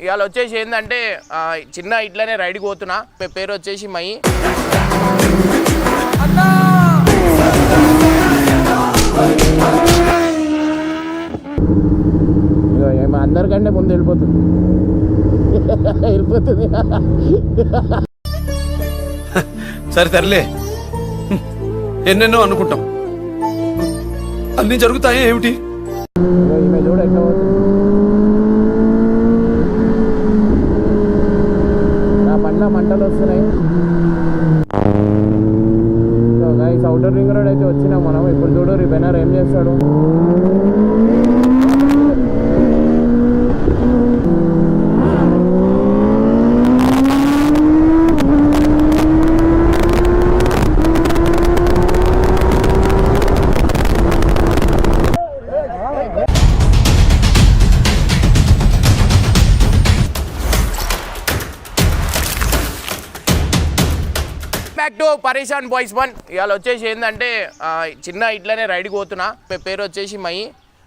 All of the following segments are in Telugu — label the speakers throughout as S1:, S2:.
S1: ఇవాళ వచ్చేసి ఏంటంటే చిన్న ఇట్లనే రైడ్కి పోతున్నా. పేరు వచ్చేసి మై. ఇగో ఏమో అందరికంటే ముందు వెళ్ళిపోతుంది. వెళ్ళిపోతుంది.
S2: సరే తరలే ఎన్నెన్నో అనుకుంటాం. అన్ని జరుగుతాయి ఏమిటి
S1: ఇగో ఈమె చూడ ఎట్లా పోతుంది నా పండ్ల వస్తున్నాయి. So guys outer ring road అయితే వచ్చినాం మనం. ఇప్పుడు చూడు ఈ ఏం చేస్తాడు? పరేషాన్ బాయ్స్ వన్. ఇవాళ వచ్చేసి ఏంటంటే చిన్న ఇట్లనే రైడ్కి పోతున్నా. పేరు వచ్చేసి మై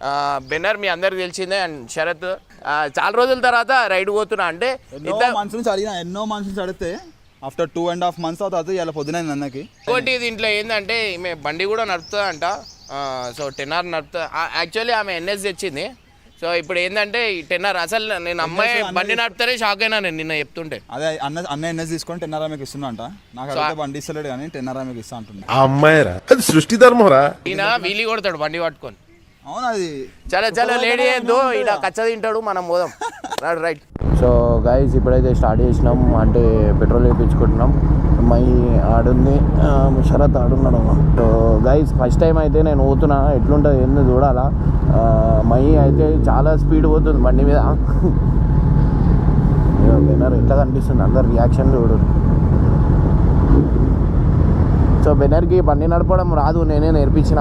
S1: ఆ, బెనర్ మీ అందరికి తెలిసిందే అండ్ శరత్. చాలా రోజుల తర్వాత రైడ్ పోతున్నా. అంటే
S3: ఎన్నో
S1: ఇద్దరు
S3: మంత్స్ నుంచి అడిగిన ఎన్నో మంత్స్ నుంచి అడిగితే after two and half months అవుతుంది ఇలా పొద్దున అన్నకి.
S1: ఇంకోటి దీంట్లో ఏంటంటే ఈమె బండి కూడా నడుపుతుందంట. సో టెన్ ఆర్ నడుపుతా యాక్చువల్లీ ఆమె ఎన్ఎస్ తెచ్చింది. సో ఇప్పుడు ఏంటంటే ఈ టెన్ ఆర్ అసలు నేను అమ్మాయి బండి నడుపుతారే షాక్ అయినా నేను నిన్న చెప్తుంటే.
S3: అదే అన్న అన్న ఎన్ఎస్ తీసుకొని టెన్ ఆర్ఆర్ఎంకి ఇస్తున్నా అంట. నాకు బండి ఇస్తలేడు కానీ టెన్ ఆర్ఆర్ఎంకి ఇస్తా అంటున్నా
S4: ఆ అమ్మాయిరా అది సృష్టి ధర్మరా
S1: ఈయన వీలి కొడతాడు బండి పట్టుకొని.
S3: అవును అది?
S1: చాలా చాలా లేడీ ఏందో ఇక్కడ కచ్చ తింటాడు మనం పోదాం. Right right. సో గైస్ ఇప్పుడైతే స్టార్ట్ చేసినాం. అంటే పెట్రోల్ వేయించుకుంటున్నాం మై ఆడుంది. ఆ, శరత్ ఆడున్నాడు. సో గైస్ ఫస్ట్ టైం అయితే నేను పోతున్నా ఎట్లుంటుంది ఏందో చూడాలా. మై అయితే చాలా స్పీడ్ పోతుంది బండి మీద. బెనర్ ఎట్లా కనిపిస్తుంది? అందరు రియాక్షన్ చూడు. సో బెనర్కి బండి నడపడం రాదు. నేనే నేర్పించిన.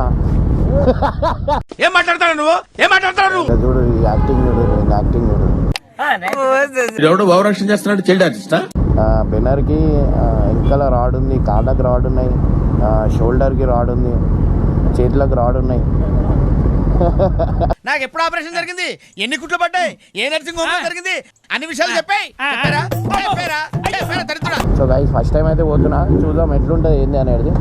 S2: ఏం మాట్లాడతాడు నువ్వు? ఏం మాట్లాడతాడు నువ్వు?
S1: చూడు ఈ యాక్టింగ్ చూడు యాక్టింగ్ చూడు.
S2: ఎవడో భావరక్షణ చేస్తున్నాడు చైల్డ్ ఆర్టిస్టా
S1: ఆ, బెనర్కి ఆ, వెనకాల రాడ్ ఉంది కాళ్ళకి రాడ్ ఉన్నాయి ఆ, షోల్డర్కి రాడ్ ఉంది చేతులకు రాడ్ ఉన్నాయి.
S5: నాకు ఎప్పుడు ఆపరేషన్ జరిగింది? ఎన్ని కుట్లు పడ్డాయి? ఏ నర్సింగ్ హోమ్ జరిగింది? అన్ని విషయాలు చెప్పాయి. చెప్పారా? చెప్పారా? చెప్పారా దరిద్రుడా?
S1: సో గైస్ ఫస్ట్ టైం అయితే పోతున్నా. చూద్దాం ఎట్లుంటుంది ఏంది అనేది.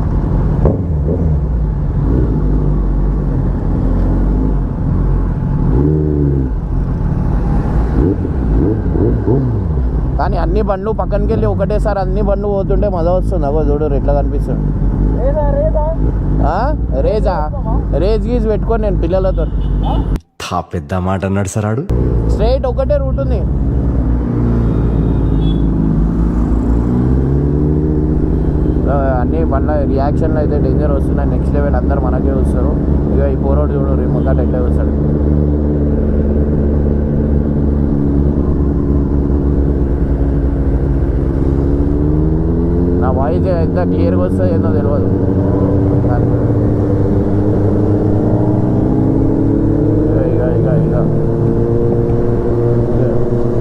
S1: కానీ అన్ని బండ్లు పక్కనకి వెళ్ళి ఒకటేసారి అన్ని బండ్లు పోతుంటే మజా వస్తుంది. అగో చూడు ఎట్లా కనిపిస్తుంది. ఆ? రేజా? రేజ్ గీజ్ పెట్టుకొని నేను పిల్లలతో.
S6: తా పెద్ద మాట అన్నాడు సరాడు
S1: స్ట్రైట్ ఒకటే రూట్ ఉంది. అన్ని బండ్ల రియాక్షన్లు అయితే డేంజర్ వస్తున్నాయి. నెక్స్ట్ లెవెల్ అందరు మనకే వస్తారు. ఇక ఈ పోరోడు చూడు రేపు మొదట ఎట్లా వస్తాడు నా వాయిస్ ఎంత క్లియర్గా వస్తుంది ఏందో తెలియదు ఇక ఇక ఇక ఇక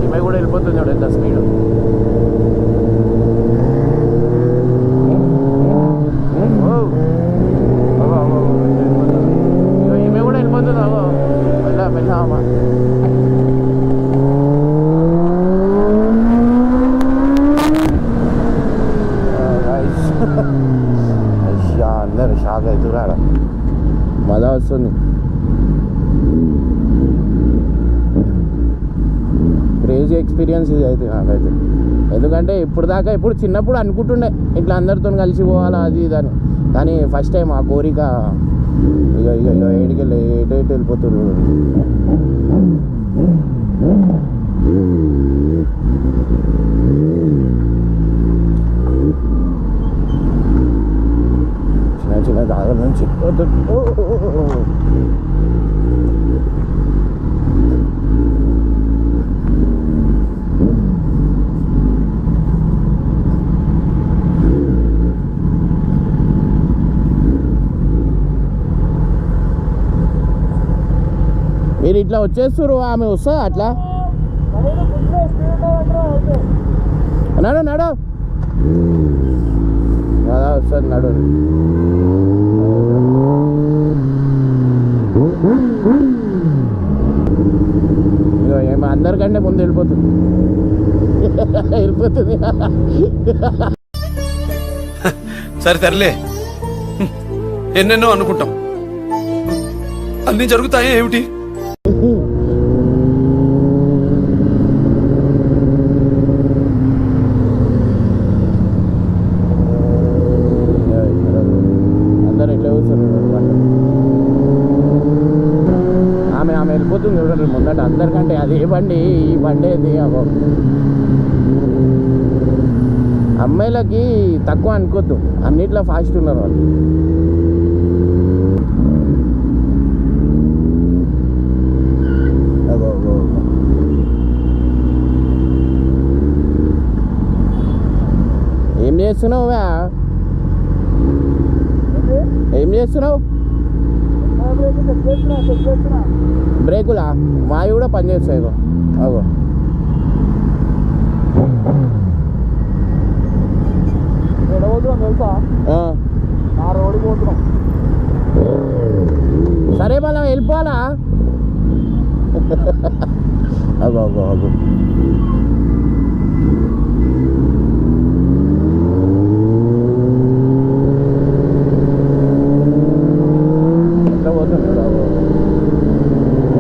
S1: ఈమె కూడా వెళ్ళిపోతుంది చూడు ఎంత స్పీడ్ ఈమె కూడా వెళ్ళిపోతుంది అగో మెల్ల మెల్ల అమ్మ అయ్యా అందరు షాక్ అవుతున్నారు మజా వస్తుంది క్రేజీ ఎక్స్పీరియన్స్ ఇది అయితే నాకైతే. ఎందుకంటే ఇప్పుడు దాకా ఇప్పుడు చిన్నప్పుడు అనుకుంటుండే ఇట్లా అందరితో కలిసి పోవాలా అది ఇదని కానీ ఫస్ట్ టైం ఆ కోరిక ఇక ఇక ఇక ఏడికి వెళ్ళి ఎటు ఎటు వెళ్ళిపోతున్నారు చిన్న చిన్న దాగల నుంచి ఓ, ఓ, ఓ. మీరు ఇట్లా వచ్చేస్తారు ఆమె వస్తుందా అట్లా నడు నడు కదా వస్తుంది నడు ఇగో ఏమో అందరికంటే ముందు వెళ్ళిపోతుంది. వెళ్ళిపోతుంది.
S2: సరే సర్లే. ఎన్నెన్నో అనుకుంటాం. అన్నీ జరుగుతాయా ఏమిటి
S1: అందరు ఎట్లా కూర్చున్నారు బండి ఆమె ఆమె వెళ్ళిపోతుంది చూడండి ముందట అందరికంటే అది ఏ బండి ఈ బండి ఏంది? అగో అమ్మాయిలకి తక్కువ అనుకోద్దు. అన్నిట్లో ఫాస్ట్ ఉన్నారు వాళ్ళు. ఏం చేస్తున్నావు? ఏం చేస్తున్నావు? బ్రేకులా? మావి కూడా పనిచేస్తాయి అగో. ఆ. సరే మనం వెళ్ళిపోవాలా? అగో అగో అగో ఎట్లా పోతుంది బాబు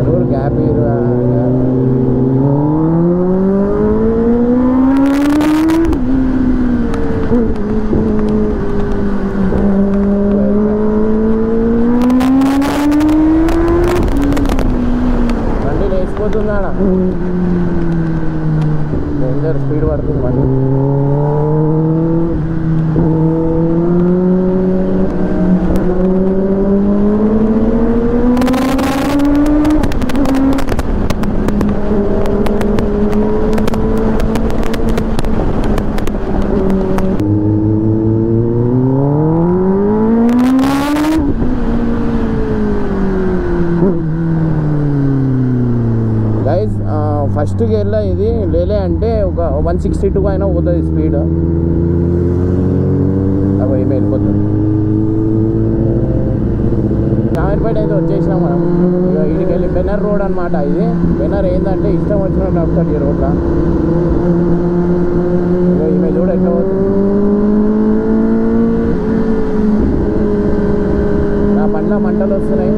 S1: ఎవరు గ్యాప్ ఇరు బండి లేచిపోతుందాడా డేంజర్ స్పీడ్ పడుతుంది బండి గైజ్ ఫస్ట్ గేర్లో ఇది లేలే అంటే ఒక వన్ సిక్స్టీ టూ అయినా పోతుంది స్పీడ్ అవి ఏమి వెళ్ళిపోతుంది కామెర్పేట అయితే వచ్చేసినాం మనం. ఇక ఇక్కడికి వెళ్ళి బెనర్ రోడ్ అనమాట ఇది. బెనర్ ఏంటంటే ఇష్టం వచ్చినట్టు నడుపుతాడు ఈ రోడ్లో. ఇక ఈమె చూడ ఎట్లా పోతుంది? నా బండ్ల మంటలు వస్తున్నాయి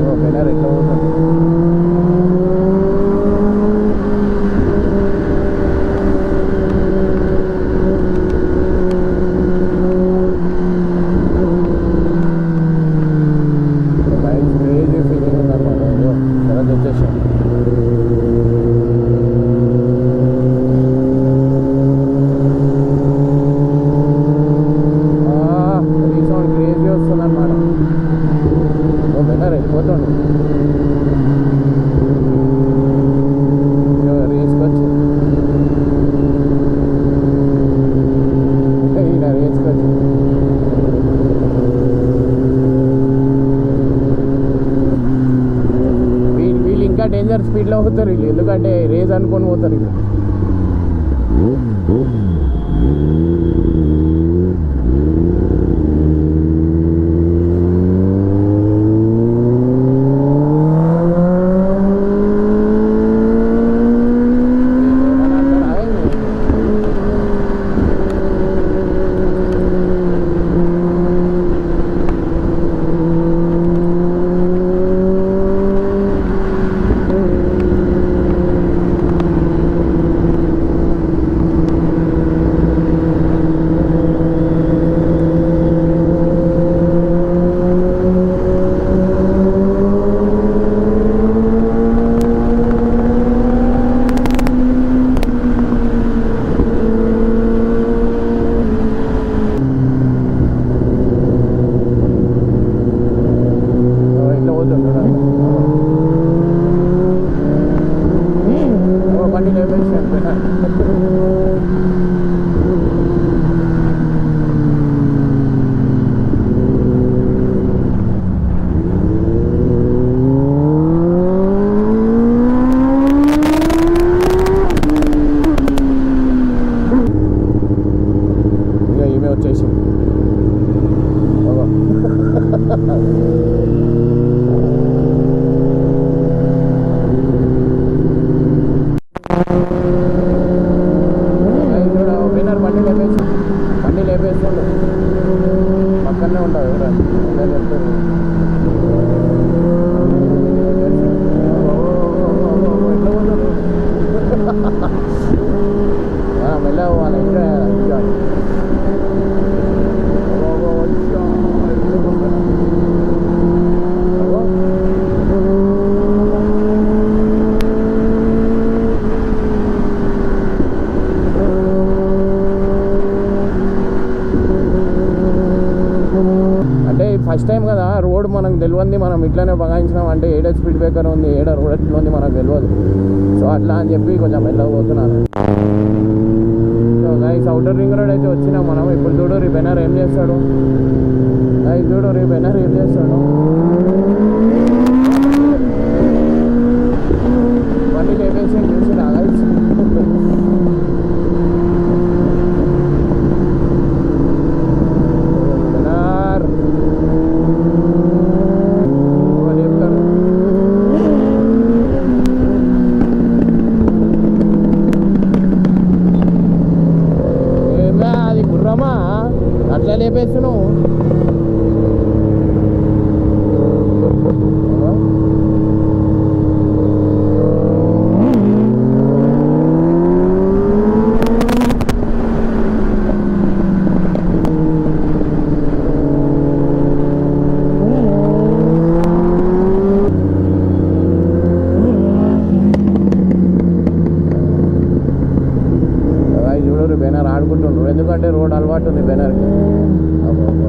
S1: ఓ, బెన్నర్ ఎట్లా పోతుంది మైండ్ క్రేజీ ఫీలింగ్ ఉందన్నమాట అయ్యో తర్వాత వచ్చేసాం రీసౌండ్ క్రేజీ వస్తుందన్నమాట ఓ బెన్నర్ వెళ్ళిపోతుండు రేసుకొచ్చి ఈయన రేసుకొచ్చి వీళ్ళు వీళ్ళు ఇంకా డేంజర్ స్పీడ్లో పోతారు వీళ్ళు ఎందుకంటే రేస్ అనుకొని పోతారు వీళ్ళు ఇట్లానే బగాయించినాం అంటే ఏడ స్పీడ్ బ్రేకర్ ఉంది ఏడ రోడ్ ఎట్లా ఉంది మనకు తెలియదు సో అట్లా అని చెప్పి కొంచెం వెళ్ళబోతున్నాను so guys outer ring road అయితే వచ్చినాం మనం. ఇప్పుడు చూడు రీ బెనర్ ఏం చేస్తాడు? గైస్ చూడు రీ బెనర్ ఏం చేస్తాడు బండి లేపేసి చూసినా గైస్ బెనర్ ఓ చెప్తాను ఏమే అది గుర్రమా అట్లా లేపేస్తున్నావు చూడరు బెనర్ ఆడుకుంటుండ్రు ఎందుకంటే రోడ్ అలవాటు ఉంది బెనర్కి అబ్బో, అబ్బో.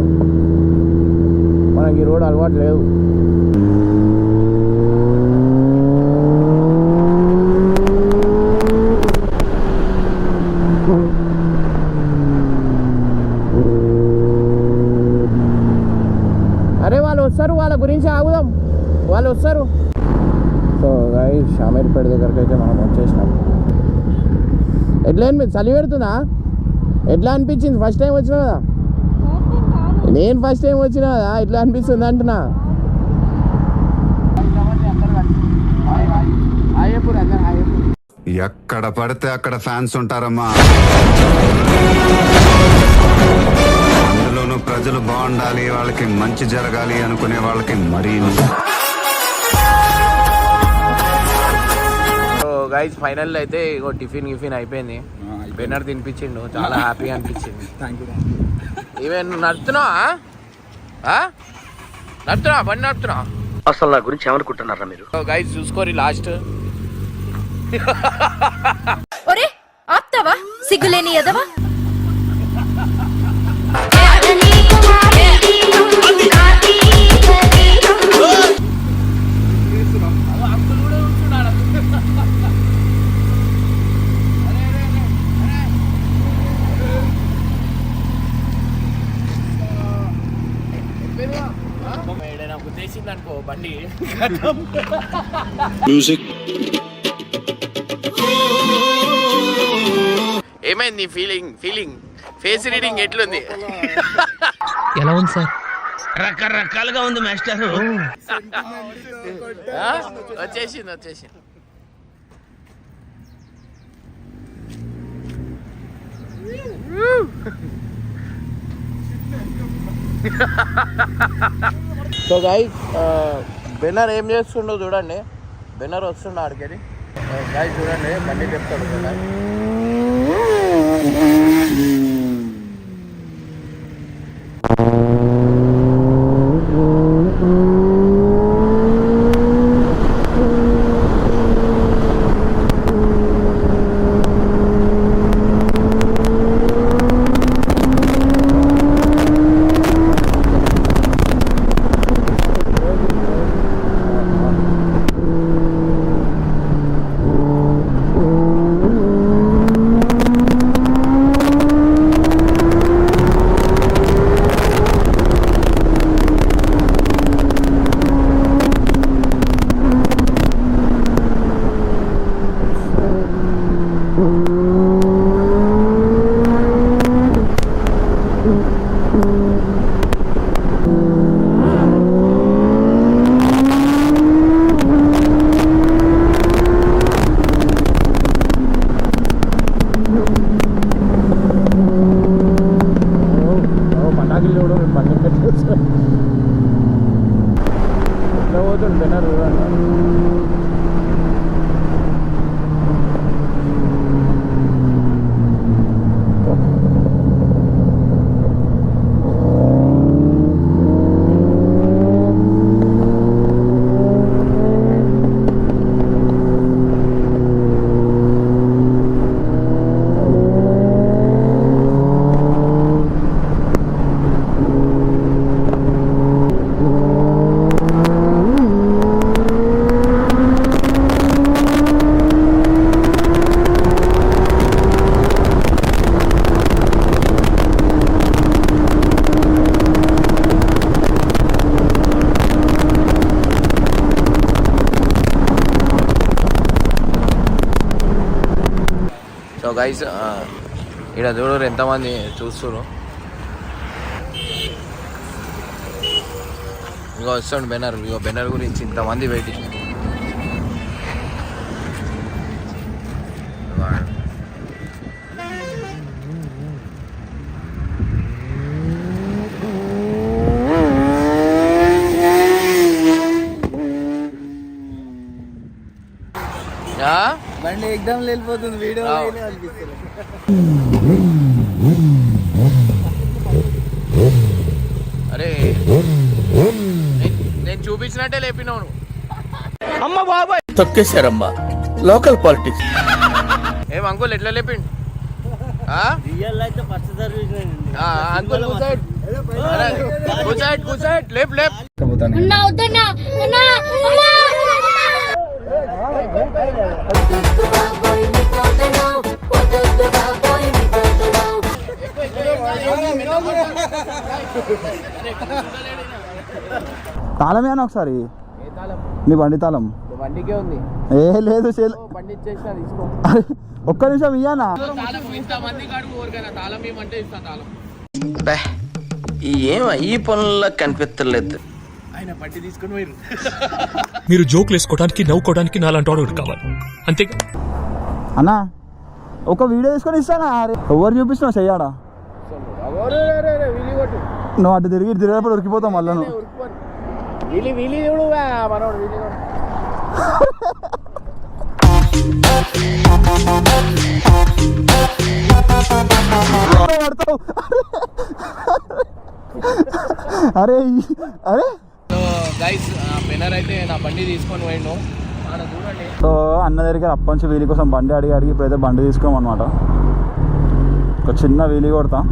S1: మనకి ఈ రోడ్ అలవాటు లేదు అరే వాళ్ళు వస్తారు వాళ్ళ గురించి ఆగుదాం వాళ్ళు వస్తారు సో గాయ షామీర్పేట దగ్గరికి అయితే మనం వచ్చేసినాం. ఎట్లా అనిపించింది చలి పెడుతుందా? ఎట్లా అనిపించింది? ఫస్ట్ టైం వచ్చినా కదా? నేను ఫస్ట్ టైం వచ్చినా కదా? ఎట్లా అనిపిస్తుంది అంటున్నా?
S7: ఎక్కడ పడితే అక్కడ ఫ్యాన్స్ ఉంటారమ్మా. అందులోనూ ప్రజలు బాగుండాలి వాళ్ళకి మంచి జరగాలి అనుకునే వాళ్ళకి మరీ
S1: గైస్ ఫైనల్ అయితే ఇగో టిఫిన్ గిఫిన్ అయిపోయింది. బెన్నర్ తినిపించిండు. చాలా హ్యాపీగా అనిపించింది.
S3: థ్యాంక్ యూ
S1: ఈవెన్ నడుతున్నావా? ఆ? నడుతున్నా బండి నడుతున్నా
S8: అసలు నా గురించి ఏమనుకుంటున్నారా మీరు?
S1: గైస్ చూసుకోరి లాస్ట్
S9: ఒరే ఆప్తావా? సిగ్గులేని ఎదవా
S1: అనుకో బండి ఏమైంది ఫీలింగ్ ఫీలింగ్ ఫేస్ రీడింగ్ ఎట్లుంది?
S2: రకరకాలుగా ఉంది మాస్టర్?
S1: వచ్చేసింది వచ్చేసింది. సో గైస్ బెన్నర్ ఏం చేస్తుండో చూడండి. బెన్నర్ వస్తుండ ఆడికి గాయ uh, చూడండి బండి చెప్తాడు బెన్నర్ గైస్ ఇక్కడ చూడరు ఎంతమంది చూస్తున్నారు ఇగో వస్తాడు బెనర్ ఇక బెనర్ గురించి ఇంతమంది వెయిటింగ్.
S3: ఎగ్జామ్ వెళ్ళిపోతుంది వీడియో
S1: అరే నేను- చూపించినట్టే లేపినావు నువ్వు.
S5: అమ్మ బాబాయ్! తొక్కేశారమ్మా. Local politics.
S1: ఏం అంకుల్ ఎట్లా లేపిండు? అంకుల్ కూర్చోండి. అరే, కూర్చోండి కూర్చోండి లేపు లేపు.
S3: తాళమే అని ఒకసారి? నీ బండి తాళం?
S1: బండికే ఉంది
S3: ఏ లేదు ఒక్క నిమిషం ఇయ్యానా?
S5: ఏం ఈ పనుల్లో కనిపించలేదు
S1: ఆయన బండి తీసుకుని పోయిరు
S2: మీరు జోకులు వేసుకోవడానికి నవ్వుకోవడానికి నాలాంటి వాడు కావాలి. అంతే
S3: అన్నా ఒక వీడియో తీసుకొని ఇస్తానా? అరే, ఎవరు చూపిస్తున్నావు చెయ్యాడా?
S1: వీలి కొట్టు.
S3: నువ్వు అటు తిరిగి ఇటు తిరిగేప్పుడు ఉరికిపోతావు మళ్ళీ నువ్వు. అరే అరే.
S1: గైస్ బెనర్ అయితే నా బండి తీసుకొని పోయిండు. చూడండి.
S3: సో అన్న దగ్గరికి అప్పటి నుంచి వీలి కోసం బండి అడిగి అడిగి ఇప్పుడైతే బండి తీసుకోమన్నమాట. ఒక చిన్న వీలి కొడతాం.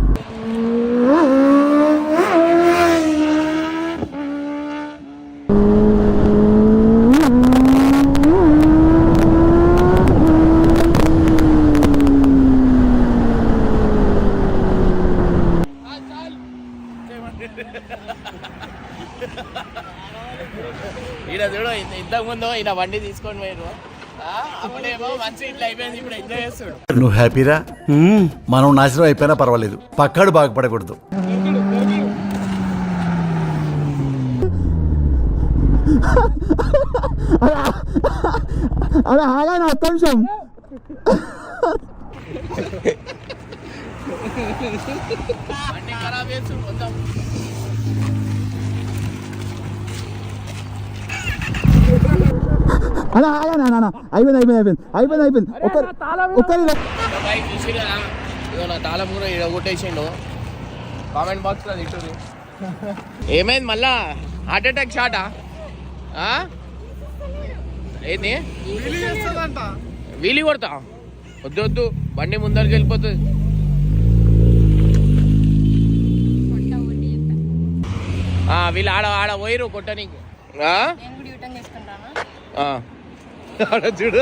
S1: ఈడ చూడు ఇంత- ఇంతకు ముందు ఈయన బండి తీసుకొని పోయారు అప్పుడేమో మంచి ఇట్లా అయిపోయింది ఇప్పుడు ఎంజాయ్ చేస్తాడు.
S10: నువ్వు హ్యాపీరా? మనం నాశనం అయిపోయినా పర్వాలేదు. పక్కాడు బాగుపడకూడదు.
S3: అరే ఆగా నా ఒక్క నిమిషం
S1: ఖరాబ్
S3: అలా ఆగా నా నాన్న అయిపోయింది అయిపోయింది అయిపోయింది. అయిపోయింది అయిపోయింది.
S1: కదా ఇదో నా తాళం కూడా ఈడ కొట్టేసిండు. కామెంట్ బాక్స్లో తిట్టురు ఏమైంది మళ్ళా? హార్ట్ అటాక్ షాటా? ఆ? ఏంది? వీలి కొడతా. వద్దు వద్దు. బండి ముందరికి వెళ్ళిపోతుంది. ఆ, వీళ్ళు ఆడ ఆడ పోయిరు కొట్టనీకి. చూడు.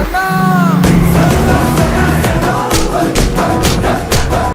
S9: అన్నా